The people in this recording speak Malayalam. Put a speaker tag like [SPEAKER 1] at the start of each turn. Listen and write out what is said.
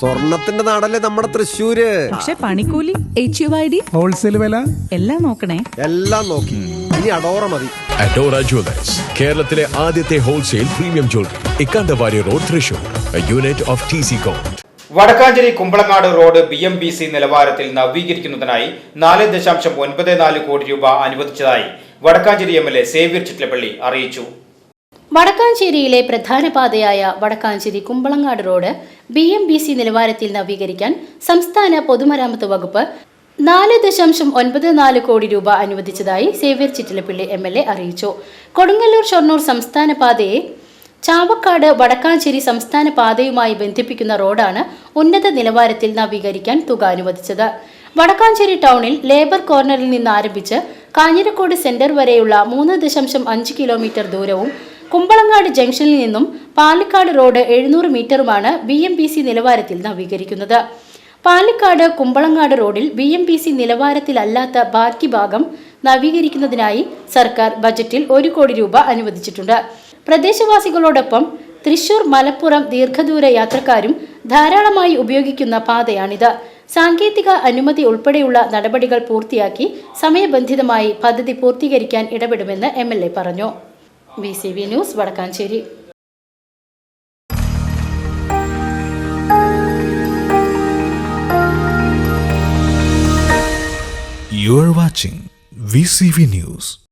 [SPEAKER 1] സ്വർണത്തിന്റെ നാടല്ലേ നമ്മുടെ തൃശ്ശൂര്?
[SPEAKER 2] പക്ഷെ പണിക്കൂലി H U I D
[SPEAKER 3] wholesale വില?
[SPEAKER 2] എല്ലാം നോക്കണേ.
[SPEAKER 1] എല്ലാം നോക്കി. ഇനി അഡോറ മതി.
[SPEAKER 4] അഡോറ ജ്വല്ലേഴ്സ് കേരളത്തിലെ ആദ്യത്തെ wholesale premium jewellery Ikkandavari road Thrissur unit of T C
[SPEAKER 5] Vadakkanchery Kumbalangad road B M B C നിലവാരത്തിൽ നവീകരിക്കുന്നതിനായി നാല് ദശാംശം ഒൻപത് നാല് കോടി രൂപ അനുവദിച്ചതായി Vadakkanchery M L A Xavier Chittilappilly അറിയിച്ചു.
[SPEAKER 6] വടക്കാഞ്ചേരിയിലെ പ്രധാന പാതയായ Vadakkanchery Kumbalangad road B M B C നിലവാരത്തിൽ നവീകരിക്കാൻ സംസ്ഥാന പൊതുമരാമത്ത് വകുപ്പ് നാല് ദശാംശം ഒൻപത് നാല് കോടി രൂപ അനുവദിച്ചതായി Xavier Chittilappilly M L A അറിയിച്ചു. കൊടുങ്ങല്ലൂർ ഷൊർണൂർ സംസ്ഥാന പാതയെ ചാവക്കാട് വടക്കാഞ്ചേരി സംസ്ഥാന പാതയുമായി ബന്ധിപ്പിക്കുന്ന റോഡാണ് ഉന്നത നിലവാരത്തിൽ നവീകരിക്കാൻ തുക അനുവദിച്ചത്. വടക്കാഞ്ചേരി ടൗണിൽ ലേബർ കോർണറിൽ നിന്ന് ആരംഭിച്ച് കാഞ്ഞിരക്കോട് സെന്റർ വരെയുള്ള മൂന്ന് ദശാംശം അഞ്ച് കിലോമീറ്റർ ദൂരവും കുമ്പളങ്ങാട് ജംഗ്ഷനിൽ നിന്നും പാലക്കാട് റോഡ് എഴുന്നൂറ് മീറ്ററുമാണ് ബി എം പി സി നിലവാരത്തിൽ നവീകരിക്കുന്നത്. പാലക്കാട് കുമ്പളങ്ങാട് റോഡിൽ ബി എം പി സി നിലവാരത്തിലല്ലാത്ത ബാക്കി ഭാഗം നവീകരിക്കുന്നതിനായി സർക്കാർ ബജറ്റിൽ ഒരു കോടി രൂപ അനുവദിച്ചിട്ടുണ്ട്. പ്രദേശവാസികളോടൊപ്പം തൃശൂർ മലപ്പുറം ദീർഘദൂര യാത്രക്കാരും ധാരാളമായി ഉപയോഗിക്കുന്ന പാതയാണിത്. സാങ്കേതിക അനുമതി ഉൾപ്പെടെയുള്ള നടപടികൾ പൂർത്തിയാക്കി സമയബന്ധിതമായി പദ്ധതി പൂർത്തീകരിക്കാൻ ഇടപെടുമെന്ന് എം പറഞ്ഞു. B C B news Vadakkanchery
[SPEAKER 7] You are watching VCV News.